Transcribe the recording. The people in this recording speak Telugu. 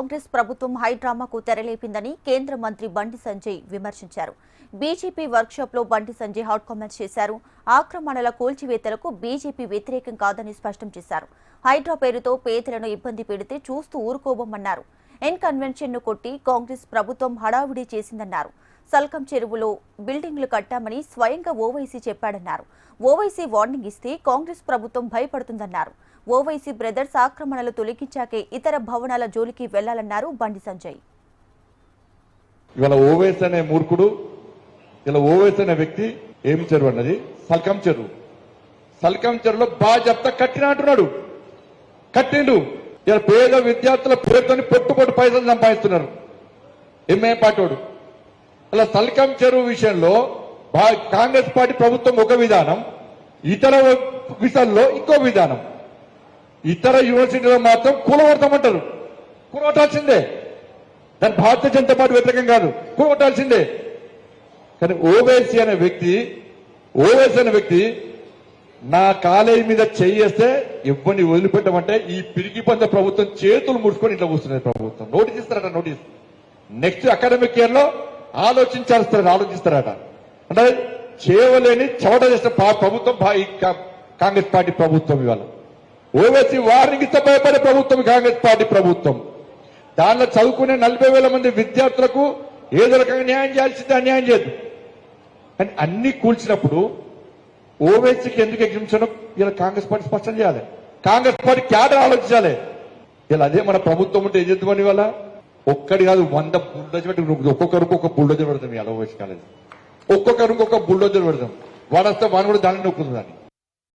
కాంగ్రెస్ ప్రభుత్వం హైడ్రామాకు తెరలేపిందని కేంద్ర మంత్రి బండి సంజయ్ విమర్శించారు. BJP వర్క్షాప్లో Bandi Sanjay hot comments చేశారు. ఆక్రమణల కూల్చివేతలకు బీజేపీ వ్యతిరేకం కాదని స్పష్టం చేశారు. హైడ్రా పేరుతో పేదలను ఇబ్బంది పెడితే చూస్తూ ఊరుకోబోమన్నారు. ఎన్ కన్వెన్షన్ను కొట్టి కాంగ్రెస్ ప్రభుత్వం హడావుడి చేసిందన్నారు. సల్కం చెరువులో బిల్డింగ్లు కట్టామని స్వయంగా ఓవైసీ చెప్పాడన్నారు. ఓవైసీ వార్నింగ్ ఇస్తే కాంగ్రెస్ ప్రభుత్వం భయపడుతుందన్నారు. ఓవైసీ బ్రదర్స్ ఆక్రమణలు తొలగించాకే ఇతర భవనాల జోలికి వెళ్ళాలన్నారు బండి సంజయ్. ఇవాళ ఓవైస్ అనే మూర్ఖుడు ఇలా ఓవైస్ అనే వ్యక్తి ఏం చెరువు అన్నది? సల్కం చెరువు. సల్కం చెరువులో బాగా చెప్తా కట్టిన అంటున్నాడు. కట్టిండు. ఇలా పేద విద్యార్థుల పేరుతోని పొట్టు పొట్టు పైసలు సంపాదిస్తున్నారు. ఎంఏ పాటోడు. అలా సల్కం చెరువు విషయంలో బా- కాంగ్రెస్ పార్టీ ప్రభుత్వం ఒక విధానం ఇతర విషయాల్లో ఇంకో విధానం. ఇతర యూనివర్సిటీలో మాత్రం కూలగొడతామంటారు. కూలగొట్టాల్సిందే. దాని భారతీయ జనతా పార్టీ వ్యతిరేకం కాదు. కూడగొట్టాల్సిందే కానీ ఓవైసీ అనే వ్యక్తి ఓవైసీ అనే వ్యక్తి నా కాలేజీ మీద చేయేస్తే ఇవ్వని వదిలిపెట్టమంటే ఈ పిరిగి పంద ప్రభుత్వం చేతులు ముడుచుకొని ఇట్లా కూర్చున్నది ప్రభుత్వం. నోటీస్ ఇస్తారట నోటీస్. నెక్స్ట్ అకాడమిక్ ఇయర్లో ఆలోచించాల్సి ఆలోచిస్తారట. అంటే చేయలేని చవట చేసిన ప్రభుత్వం ఈ కా- కాంగ్రెస్ పార్టీ ప్రభుత్వం ఇవాళ. ఓవైసీ వారికి భయపడే ప్రభుత్వం కాంగ్రెస్ పార్టీ ప్రభుత్వం. దానిలో చదువుకునే నలభై వేల మంది విద్యార్థులకు ఏదో రకంగా న్యాయం చేయాల్సిందే అన్యాయం చేయదు. కానీ అన్ని కూల్చినప్పుడు ఓవైసీకి ఎందుకు ఎగ్జిబిషన్ ఇలా కాంగ్రెస్ పార్టీ స్పష్టం చేయాలి. కాంగ్రెస్ పార్టీ క్యాడర్ ఆలోచించాలి. ఇలా అదే మన ప్రభుత్వం ఉంటే ఏం చేద్దామని వాళ్ళ ఒక్కడి కాదు వంద బుల్డోజర్ పెట్టి ఒక్కొక్కరికి ఒక బుల్డోజర్ పెడతాం ఇలా ఓవైసీ కాలేదు. ఒక్కొక్కరికి ఒక బుల్డోజర్ పెడతాం. వాడు వస్తే వాడు కూడా దాన్ని నొక్కుందని